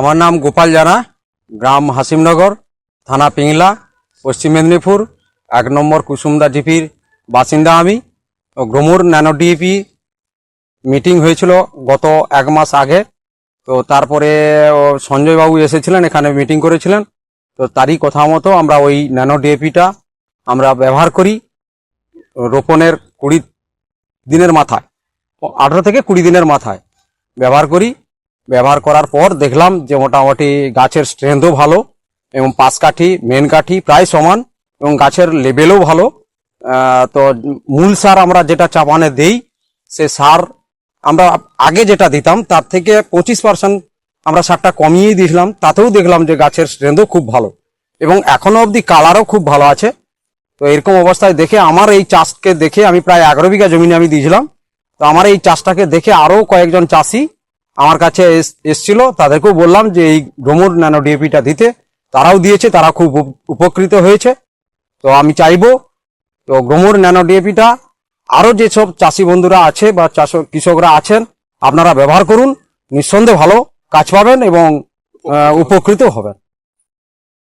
আমার নাম গোপাল জানা, গ্রাম হাসিমনগর, থানা পিংলা, পশ্চিম মেদিনীপুর, এক নম্বর কুসুমদা ডিপির বাসিন্দা আমি গ্রমুর ন্যানো ডিএপি মিটিং হয়েছিল গত এক মাস আগে। তো তারপরে সঞ্জয়বাবু এসেছিলেন, এখানে মিটিং করেছিলেন। তো তারই কথা মতো আমরা ওই ন্যানো ডিএপিটা আমরা ব্যবহার করি রোপণের কুড়ি দিনের মাথায়, আঠারো থেকে কুড়ি দিনের মাথায় ব্যবহার করি। ব্যবহার করার পর দেখলাম যে মোটামুটি গাছের স্ট্রেংথও ভালো এবং পাশ কাঠি মেন কাঠি প্রায় সমান এবং গাছের লেভেলও ভালো। তো মূল সার আমরা যেটা চাপানে দেই, সে সার আমরা আগে যেটা দিতাম, তার থেকে পঁচিশ পার্সেন্ট আমরা সারটা কমিয়েই দিয়েছিলাম, তাতেও দেখলাম যে গাছের স্ট্রেংথও খুব ভালো এবং এখনও অবধি কালারও খুব ভালো আছে। তো এরকম অবস্থায় দেখে আমার এই চাষকে দেখে আমি প্রায় এগারো বিঘা জমিনে আমি দিয়েছিলাম। তো আমার এই চাষটাকে দেখে আরও কয়েকজন চাষি আমার কাছে এস- এসছিল, তাদেরকেও বললাম যে এই ডোমোর ন্যানো ডিএপিটা দিতে। তারাও দিয়েছে, তারা খুব উপ- উপকৃত হয়েছে। তো আমি চাইব, তো গ্রোমোর ন্যানো ডিএপিটা, আরও যেসব চাষি বন্ধুরা আছে বা চাষ, কৃষকরা আছেন, আপনারা ব্যবহার করুন, নিঃসন্দেহে ভালো কাজ পাবেন এবং উপকৃত হবেন।